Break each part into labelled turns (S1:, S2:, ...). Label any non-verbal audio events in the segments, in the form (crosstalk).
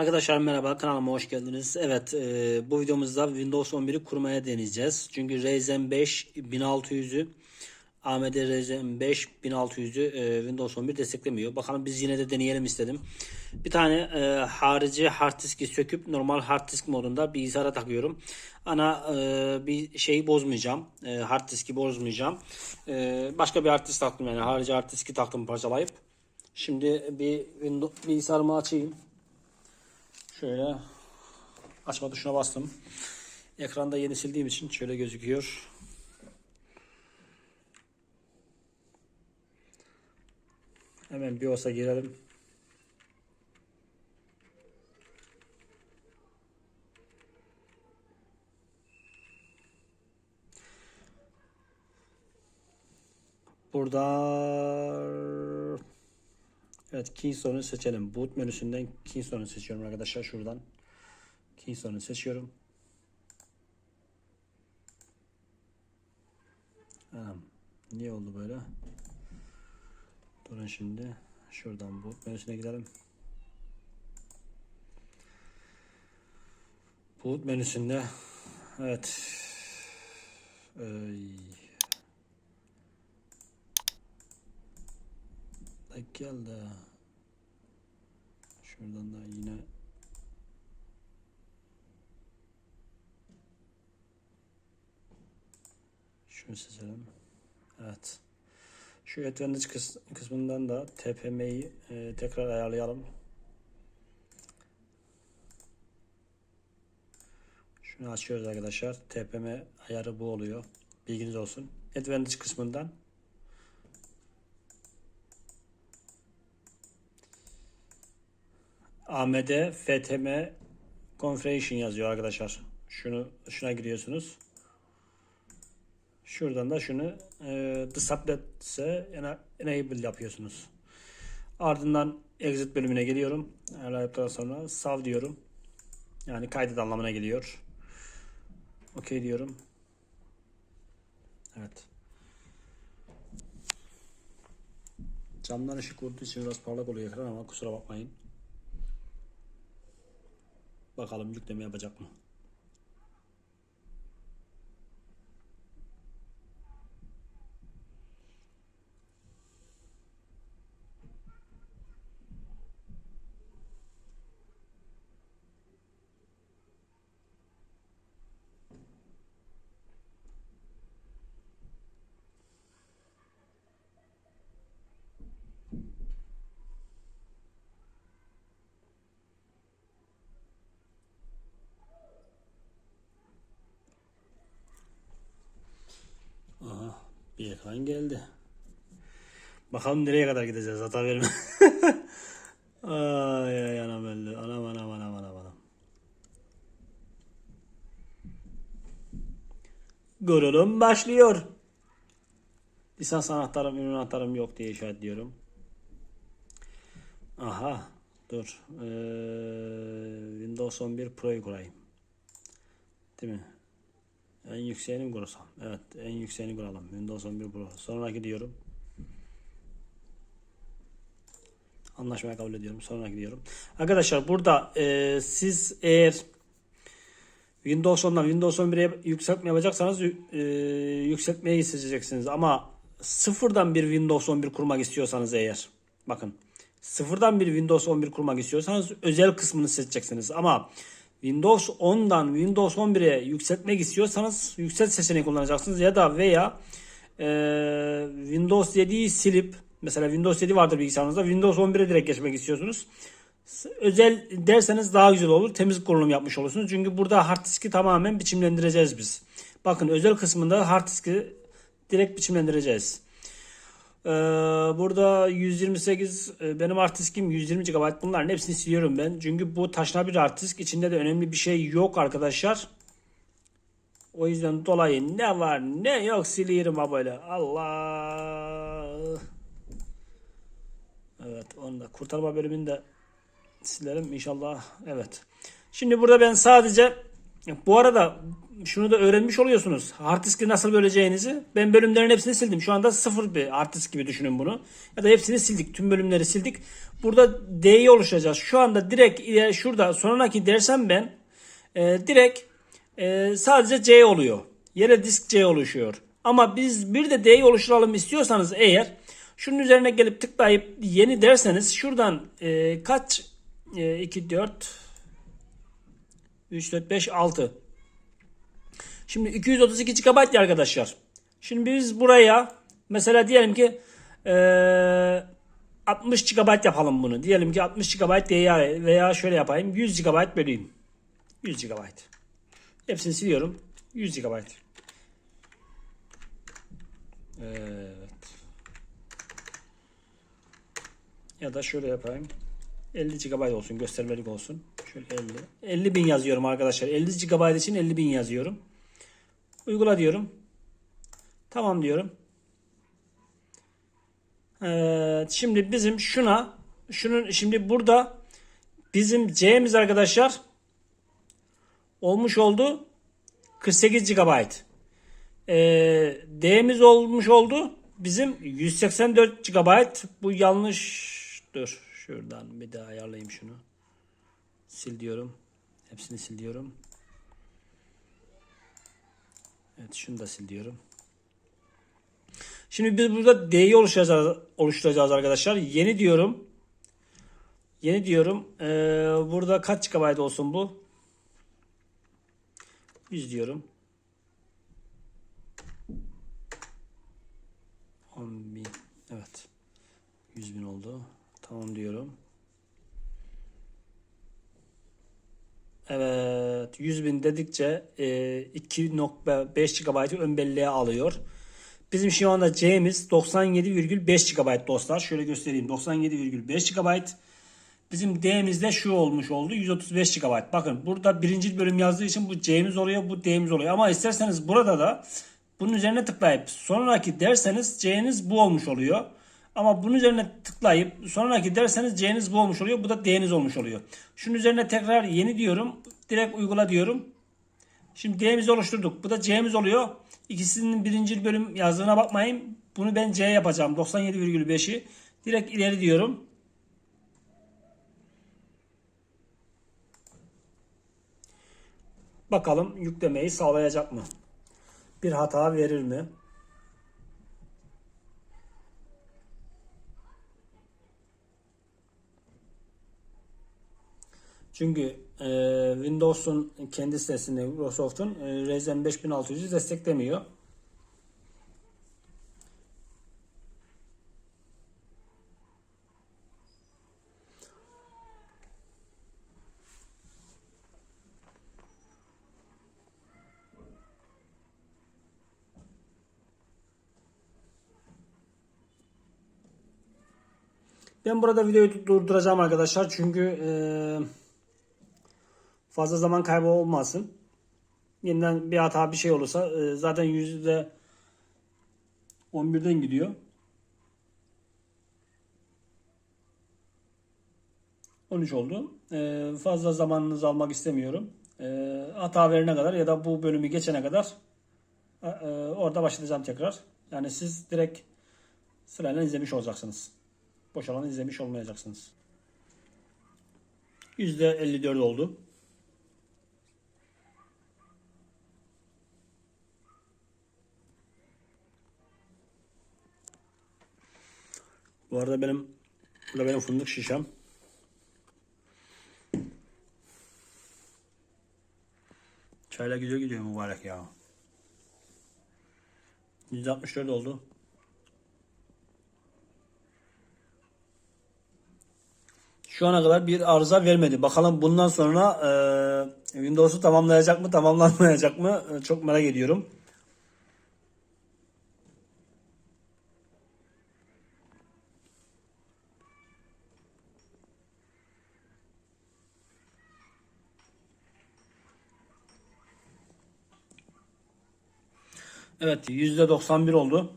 S1: Arkadaşlar merhaba kanalıma hoş geldiniz. Evet e, bu videomuzda Windows 11'i kurmaya deneyeceğiz. Çünkü Ryzen 5 1600'ü AMD Ryzen 5 1600'ü e, Windows 11 desteklemiyor. Bakalım biz yine de deneyelim istedim. Bir tane e, harici hard diski söküp normal hard disk modunda bilgisayara takıyorum. Ana e, bir şeyi bozmayacağım. E, hard diski bozmayacağım. E, başka bir hard disk taktım yani harici hard diski taktım parçalayıp. Şimdi bir Windows bilgisayarımı açayım. Şöyle açma tuşuna bastım. Ekranda yeni sildiğim için şöyle gözüküyor. Hemen BIOS'a girelim. Burada Evet Keystone'u seçelim. Boot menüsünden Keystone'u seçiyorum arkadaşlar şuradan. Keystone'u seçiyorum. Anam, niye oldu böyle? Durun şimdi. Şuradan boot menüsüne gidelim. Boot menüsünde evet. Ay. Denk geldi. Şuradan da yine şunu seçelim. Evet. Şu advantage kıs kısmından da TPM'yi e, tekrar ayarlayalım. Şunu açıyoruz arkadaşlar. TPM ayarı bu oluyor. Bilginiz olsun. Advantage kısmından AMD FTM Configuration yazıyor arkadaşlar. Şunu şuna giriyorsunuz. Şuradan da şunu e, disable ise enable yapıyorsunuz. Ardından exit bölümüne geliyorum. Ayarladıktan sonra save diyorum. Yani kaydet anlamına geliyor. OK diyorum. Evet. Camdan ışık vurduğu için biraz parlak oluyor ekran ama kusura bakmayın. Bakalım yükleme yapacak mı? Aha ekran geldi. Bakalım nereye kadar gideceğiz hata verme. (laughs) ay ay anam öldü. Anam anam anam anam anam. Gurulum başlıyor. Lisans anahtarım, ürün anahtarım yok diye işaretliyorum. Aha, dur. Ee, Windows 11 Pro'yu kurayım. Değil mi? En yükseğini mi kursam? Evet, en yükseğini kuralım. Windows 11 Pro. Sonraki diyorum. Anlaşmaya kabul ediyorum. Sonraki diyorum. Arkadaşlar burada e, siz eğer Windows 10'dan Windows 11'e yükseltme yapacaksanız e, yükseltmeyi seçeceksiniz. Ama sıfırdan bir Windows 11 kurmak istiyorsanız eğer bakın sıfırdan bir Windows 11 kurmak istiyorsanız özel kısmını seçeceksiniz. Ama Windows 10'dan Windows 11'e yükseltmek istiyorsanız yükselt seçeneği kullanacaksınız ya da veya e, Windows 7'yi silip mesela Windows 7 vardır bilgisayarınızda Windows 11'e direkt geçmek istiyorsunuz. Özel derseniz daha güzel olur. Temiz kurulum yapmış olursunuz. Çünkü burada hard diski tamamen biçimlendireceğiz biz. Bakın özel kısmında hard diski direkt biçimlendireceğiz. Ee, burada 128 e, benim hard diskim 120 GB bunların hepsini siliyorum ben. Çünkü bu taşınabilir hard disk içinde de önemli bir şey yok arkadaşlar. O yüzden dolayı ne var ne yok siliyorum ha böyle. Allah. Evet onu da kurtarma bölümünü de silerim inşallah. Evet. Şimdi burada ben sadece bu arada şunu da öğrenmiş oluyorsunuz. Hard diski nasıl böleceğinizi. Ben bölümlerin hepsini sildim. Şu anda sıfır bir hard gibi düşünün bunu. Ya da hepsini sildik. Tüm bölümleri sildik. Burada D'yi oluşturacağız. Şu anda direkt şurada sonraki dersem ben e, direkt e, sadece C oluyor. Yere disk C oluşuyor. Ama biz bir de D'yi oluşturalım istiyorsanız eğer şunun üzerine gelip tıklayıp yeni derseniz şuradan e, kaç e, 2 4 3 4 5 6 Şimdi 232 GB ya arkadaşlar. Şimdi biz buraya mesela diyelim ki eee 60 GB yapalım bunu. Diyelim ki 60 GB değer veya şöyle yapayım 100 GB böleyim. 100 GB. Hepsini siliyorum. 100 GB. Evet. Ya da şöyle yapayım. 50 GB olsun göstermelik olsun. Şöyle 50. 50 bin yazıyorum arkadaşlar. 50 GB için 50 bin yazıyorum. Uygula diyorum. Tamam diyorum. Evet, şimdi bizim şuna şunun şimdi burada bizim C'miz arkadaşlar olmuş oldu 48 GB. Ee, D'miz olmuş oldu bizim 184 GB. Bu yanlış. Dur şuradan bir daha ayarlayayım şunu. Sil diyorum. Hepsini sil diyorum. Evet şunu da sil diyorum. Şimdi biz burada D'yi oluşturacağız, oluşturacağız arkadaşlar. Yeni diyorum. Yeni diyorum. Ee, burada kaç GB olsun bu? 100 diyorum. 10 bin. Evet. 100 bin oldu. Tamam diyorum. Evet. 100 bin dedikçe e, 2.5 GB'ı ön belleğe alıyor. Bizim şu anda C'miz 97,5 GB dostlar. Şöyle göstereyim. 97,5 GB. Bizim D'miz de şu olmuş oldu. 135 GB. Bakın burada birinci bölüm yazdığı için bu C'miz oluyor. Bu D'miz oluyor. Ama isterseniz burada da bunun üzerine tıklayıp sonraki derseniz C'niz bu olmuş oluyor. Ama bunun üzerine tıklayıp sonraki derseniz C'niz bu olmuş oluyor. Bu da D'niz olmuş oluyor. Şunun üzerine tekrar yeni diyorum. Direkt uygula diyorum. Şimdi D'mizi oluşturduk. Bu da C'miz oluyor. İkisinin birinci bölüm yazdığına bakmayın. Bunu ben C yapacağım. 97,5'i. Direkt ileri diyorum. Bakalım yüklemeyi sağlayacak mı? Bir hata verir mi? Çünkü e, Windows'un kendi sitesinde Microsoft'un e, Ryzen 5600'ü desteklemiyor. Ben burada videoyu durduracağım arkadaşlar. Çünkü eee fazla zaman kaybı olmasın. Yeniden bir hata bir şey olursa e, zaten yüzde 11'den gidiyor. 13 oldu. E, fazla zamanınızı almak istemiyorum. E, hata verene kadar ya da bu bölümü geçene kadar orada başlayacağım tekrar. Yani siz direkt sırayla izlemiş olacaksınız. Boş alanı izlemiş olmayacaksınız. %54 oldu. Bu arada benim bu da benim fındık şişem. Çayla gidiyor gidiyor mübarek ya. 164 oldu. Şu ana kadar bir arıza vermedi. Bakalım bundan sonra e, Windows'u tamamlayacak mı, tamamlanmayacak mı? E, çok merak ediyorum. Evet %91 oldu.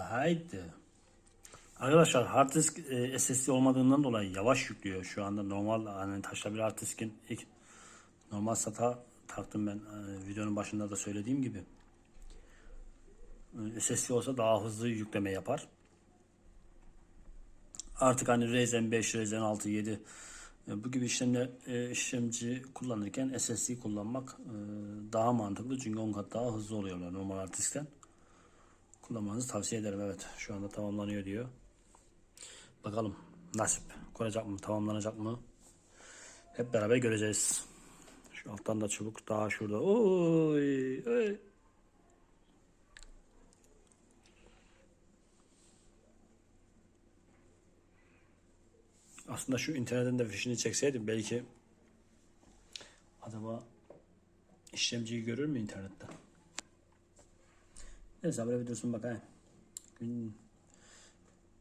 S1: Haydi. Arkadaşlar hard disk e, SSD olmadığından dolayı yavaş yüklüyor şu anda. Normal hani taşla hard diskin ilk normal SATA taktım ben e, videonun başında da söylediğim gibi. E, SSD olsa daha hızlı yükleme yapar. Artık hani Ryzen 5, Ryzen 6, 7 e, bu gibi işlemler e, işlemci kullanırken SSD kullanmak e, daha mantıklı çünkü 10 kat daha hızlı oluyorlar normal hard diskten. Kullanmanızı tavsiye ederim. Evet şu anda tamamlanıyor diyor. Bakalım nasip kuracak mı tamamlanacak mı? Hep beraber göreceğiz. Şu alttan da çubuk daha şurada. Oy, oy. Aslında şu internetten de fişini çekseydim belki acaba işlemciyi görür mü internette? Neyse böyle bir dursun bakayım. Gün,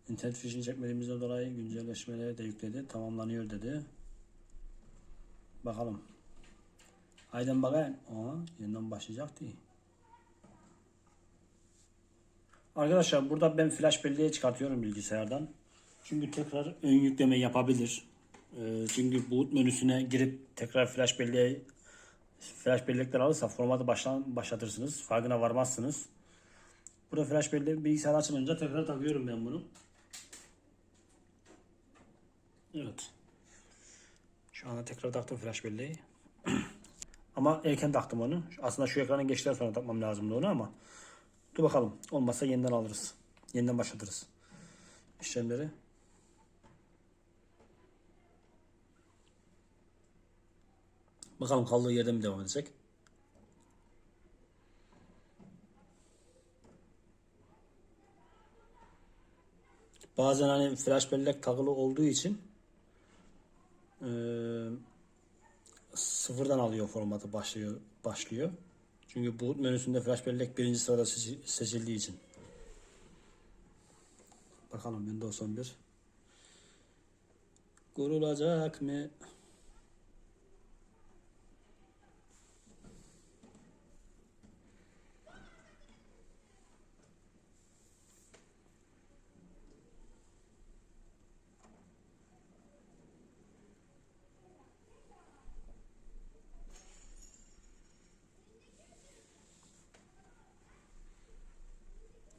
S1: internet fişini çekmediğimizden dolayı güncelleşmeleri de yükledi. Tamamlanıyor dedi. Bakalım. Hayden bakayım. Aa, yeniden başlayacak değil. Arkadaşlar burada ben flash belleği çıkartıyorum bilgisayardan. Çünkü tekrar ön yükleme yapabilir. Ee, çünkü boot menüsüne girip tekrar flash belleği flash bellekler alırsa formatı baştan başlatırsınız. Farkına varmazsınız. Burada flash belleği bilgisayar açılınca tekrar takıyorum ben bunu. Evet. Şu anda tekrar taktım flash belleği. (clears throat) ama erken taktım onu. Aslında şu ekranı geçtikten sonra takmam lazımdı onu ama. Dur bakalım. Olmazsa yeniden alırız. Yeniden başlatırız. İşlemleri. Bakalım kaldığı yerden mi devam edecek? Bazen hani flash bellek takılı olduğu için eee, sıfırdan alıyor formatı başlıyor başlıyor. Çünkü boot menüsünde flash bellek birinci sırada seçi- seçildiği için. Bakalım Windows 11 kurulacak mı?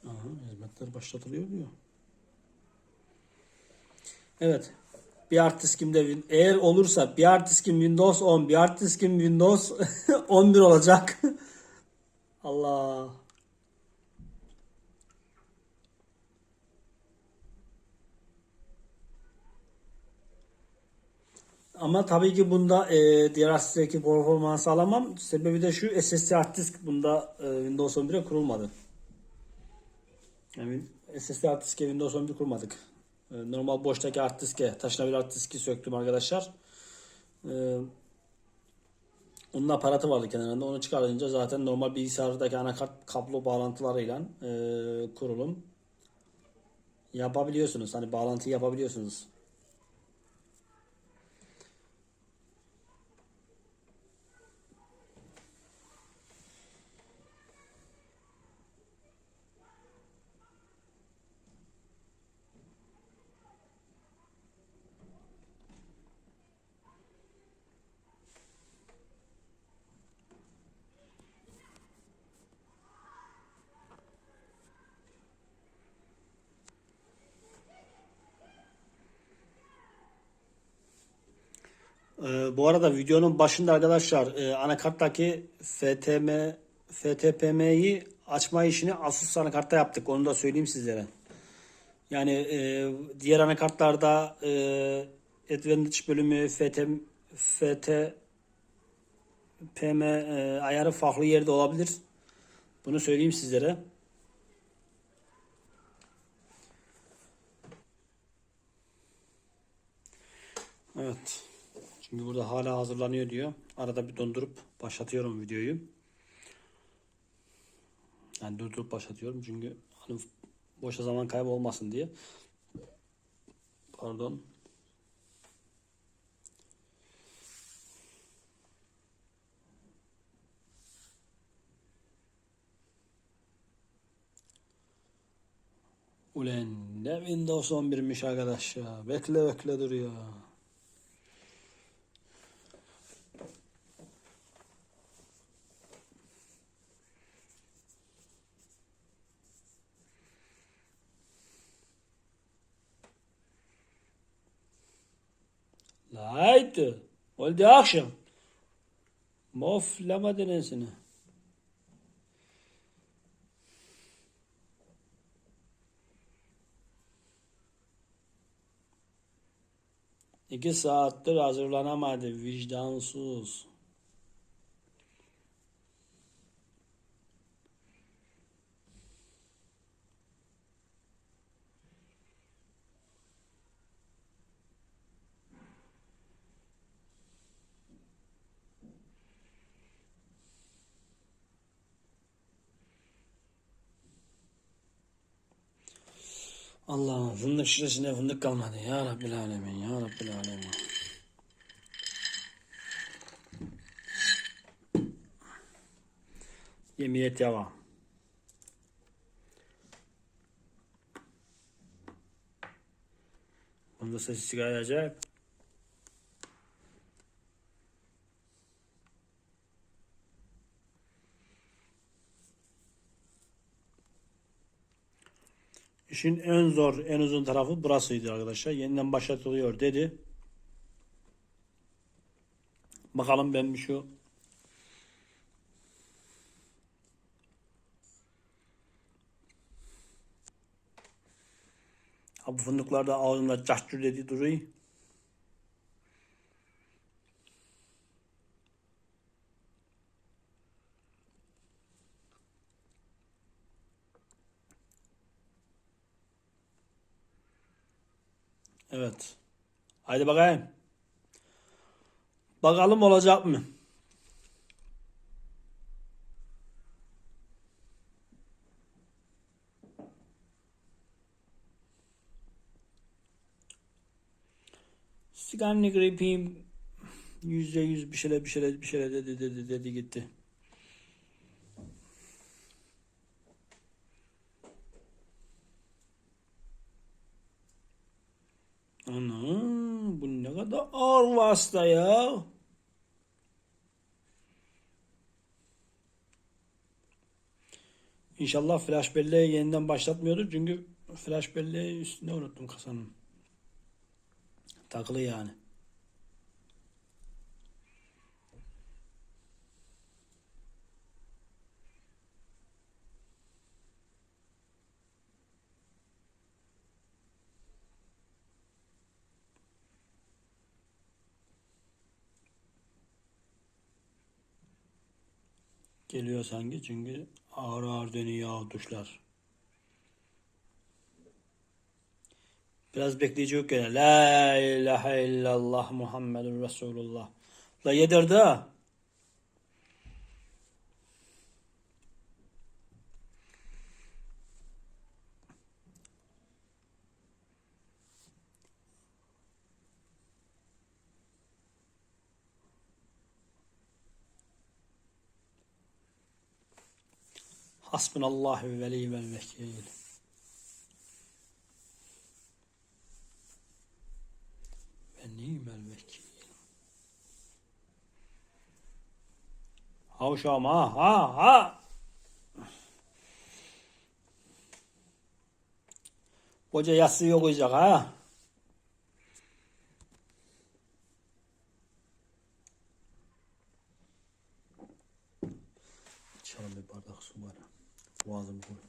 S1: Aha, hizmetler başlatılıyor diyor. Evet. Bir hard diskimde eğer olursa bir hard diskim Windows 10, bir hard diskim Windows (laughs) 11 olacak. (laughs) Allah. Ama tabii ki bunda e, diğer hard performansı alamam. Sebebi de şu SSD hard disk bunda e, Windows 11'e kurulmadı. Yani SSD hard diske Windows 11 kurmadık. Ee, Normal boştaki hard diske, taşınabilir hard diski söktüm arkadaşlar. Ee, Onun aparatı vardı kenarında. Onu çıkarınca zaten normal bilgisayardaki anakart kablo bağlantılarıyla e, kurulum yapabiliyorsunuz. Hani bağlantı yapabiliyorsunuz. Ee, bu arada videonun başında arkadaşlar e, anakarttaki FTM FTPM'yi açma işini Asus anakartta yaptık. Onu da söyleyeyim sizlere. Yani e, diğer anakartlarda e, Advantage bölümü FT FTPM e, ayarı farklı yerde olabilir. Bunu söyleyeyim sizlere. Evet. Çünkü burada hala hazırlanıyor diyor. Arada bir dondurup başlatıyorum videoyu. Yani durdurup başlatıyorum çünkü hani boşa zaman kaybı olmasın diye. Pardon. Ulan ne Windows 11'miş arkadaş ya. Bekle bekle dur ya. Haydi. Oldu akşam. Mof lama denesine. İki saattir hazırlanamadı vicdansız. Allah'ım fındık şişesinde fındık kalmadı. Ya Rabbil Alemin, Ya Rabbil Alemin. Yemeğe devam. Bunda sesi sigara İşin en zor, en uzun tarafı burasıydı arkadaşlar. Yeniden başlatılıyor dedi. Bakalım ben bir şu Ha bu fındıklar da ağzımda cahçur dedi duruyor. Evet. Haydi bakayım. Bakalım olacak mı? Sigaranı yapayım. Yüzde yüz bir şeyler bir şeyler bir şeyler dedi dedi dedi gitti. Ana bu ne kadar ya. İnşallah flash belleği yeniden başlatmıyordur. Çünkü flash belleği üstünde unuttum kasanın. Takılı yani. Geliyor sanki çünkü ağır ağır dönüyor tuşlar. Biraz bekleyecek gene. La ilahe illallah Muhammedun Resulullah. La yedirdi ha. Hasbunallah ve ni'mel vekil. Ve ni'mel vekil. Ha uşağım ha ha ha. Koca yassı okuyacak ha. Boğazım kurudu.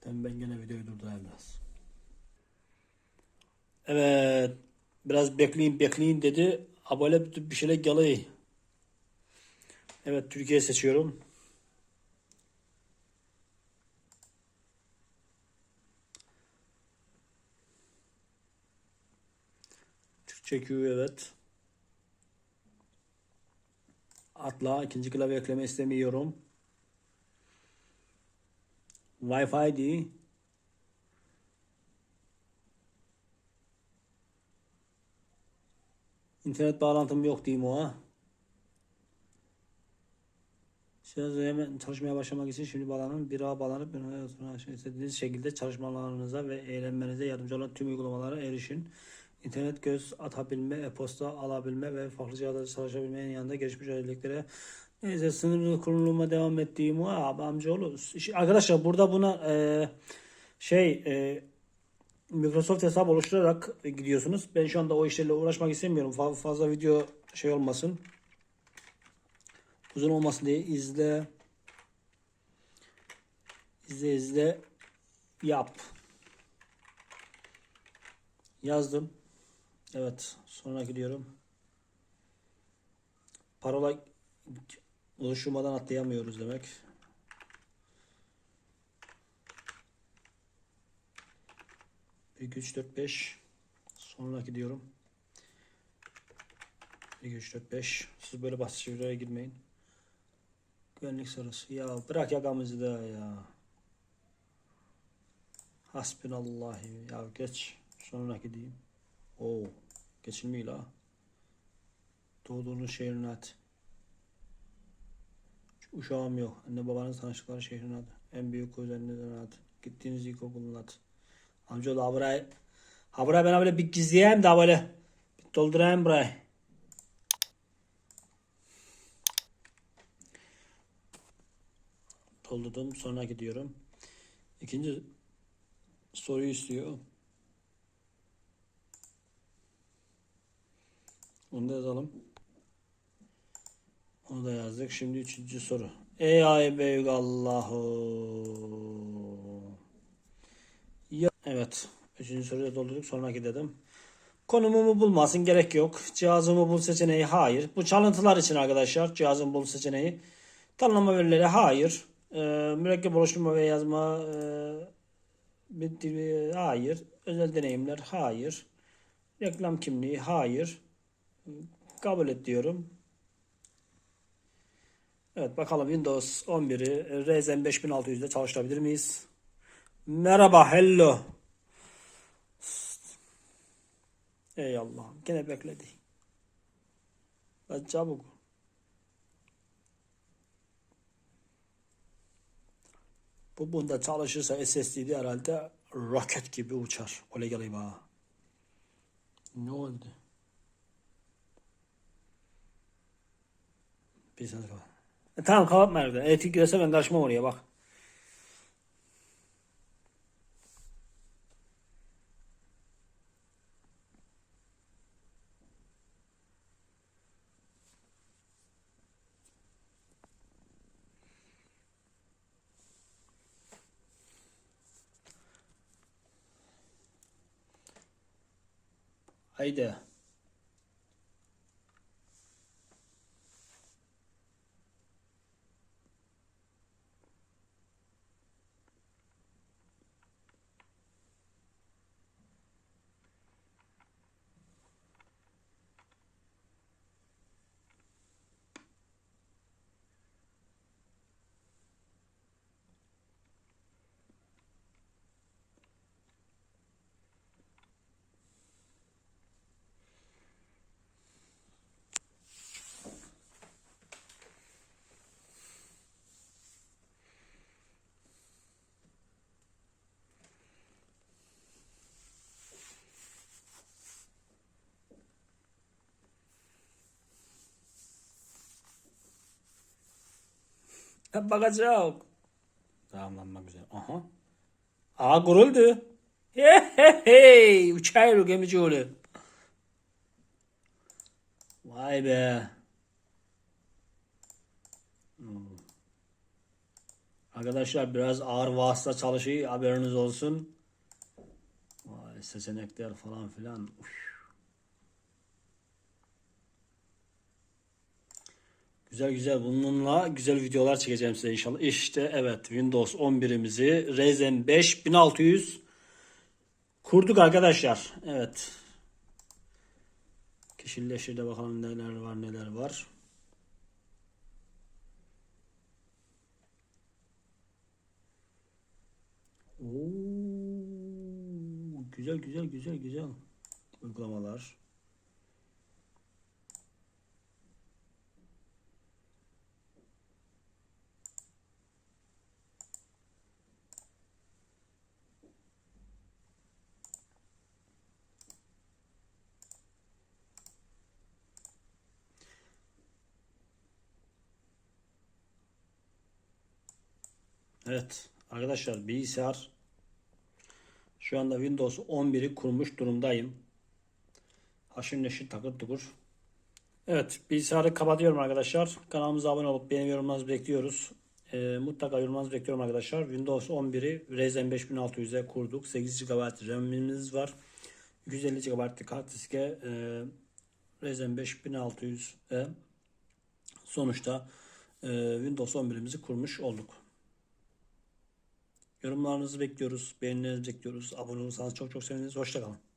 S1: Tamam ben gene videoyu durdurayım biraz. Evet. Biraz bekleyin bekleyin dedi. Böyle bir şeyler geliyor. Evet Türkiye seçiyorum. Türkçe Q evet. Atla. ikinci klavye ekleme istemiyorum. Wi-Fi değil. İnternet bağlantım yok diyeyim o ha. Şimdi hemen çalışmaya başlamak için şimdi bağlanın. Bir ağa bağlanıp şey istediğiniz şekilde çalışmalarınıza ve eğlenmenize yardımcı olan tüm uygulamalara erişin. İnternet göz atabilme, e-posta alabilme ve farklı cihazlarda çalışabilmenin yanında gelişmiş özelliklere neyse sınırlı kuruluma devam ettiğim o abi amcaoğlu. Arkadaşlar burada buna e, şey e, Microsoft hesap oluşturarak gidiyorsunuz. Ben şu anda o işlerle uğraşmak istemiyorum. Fa- Fazla video şey olmasın. Uzun olmasın diye izle. İzle izle yap. Yazdım. Evet. Sonra gidiyorum. Parola oluşturmadan atlayamıyoruz demek. Bir, iki, üç, dört, beş. Sonra gidiyorum. Bir, iki, üç, dört, beş. Siz böyle basit şeylere girmeyin. Güvenlik sorusu. Ya bırak yakamızı da ya. Hasbinallahi. Ya geç. Sonra gideyim. Oo. Geçilmiyor la. Doğduğunuz şehrin adı. Uşağım yok. Anne babanız tanıştıkları şehrin adı. En büyük kuzeninizin adı. Gittiğiniz ilkokulun adı. Amcaoğlu ha burayı. Ha burayı ben böyle bir gizleyeyim de böyle. Bir doldurayım burayı. Doldurdum. Sonra gidiyorum. İkinci soruyu istiyor. Onu da yazalım. Onu da yazdık. Şimdi üçüncü soru. Ey ay büyük Allahu. Evet. Üçüncü soruyu da doldurduk. Sonraki dedim. Konumumu bulmasın gerek yok. Cihazımı bul seçeneği hayır. Bu çalıntılar için arkadaşlar. Cihazımı bul seçeneği. Tanımlama verileri hayır. Ee, mürekkep oluşturma ve yazma e, hayır. Özel deneyimler hayır. Reklam kimliği hayır. Kabul et diyorum. Evet bakalım Windows 11'i Ryzen 5600'de çalıştırabilir miyiz? Merhaba hello. Ey Allah'ım gene bekledi. Lan çabuk. Bu bunda çalışırsa SSD'de herhalde roket gibi uçar. Öyle geleyim ha. Ne oldu? Bir saniye kapat. E, tamam kapatma evde. Elektrik giderse ben karışmam oraya bak. Haydi. Bakacak. Tamam lan bak güzel. Aha. Aa kuruldu. Hey hey hey. Uçayır gemici oğlu. Vay be. Hmm. Arkadaşlar biraz ağır vasıta çalışıyor. Haberiniz olsun. Vay seçenekler falan filan. Uf. Güzel güzel bununla güzel videolar çekeceğim size inşallah. İşte evet Windows 11'imizi Ryzen 5 1600 kurduk arkadaşlar. Evet. Kişileşir de bakalım neler var neler var. Oo, güzel güzel güzel güzel uygulamalar. Evet arkadaşlar bilgisayar şu anda Windows 11'i kurmuş durumdayım. Haşır neşir takır tukur. Evet bilgisayarı kapatıyorum arkadaşlar. Kanalımıza abone olup beğeni yorumlarınızı bekliyoruz. Ee, mutlaka yorumlarınızı bekliyorum arkadaşlar. Windows 11'i Ryzen 5600'e kurduk. 8 GB RAM'imiz var. 150 GB'lık kart diske e, Ryzen 5600'e sonuçta e, Windows 11'imizi kurmuş olduk. Yorumlarınızı bekliyoruz. Beğenilerinizi bekliyoruz. Abone olursanız çok çok seviniriz. Hoşçakalın.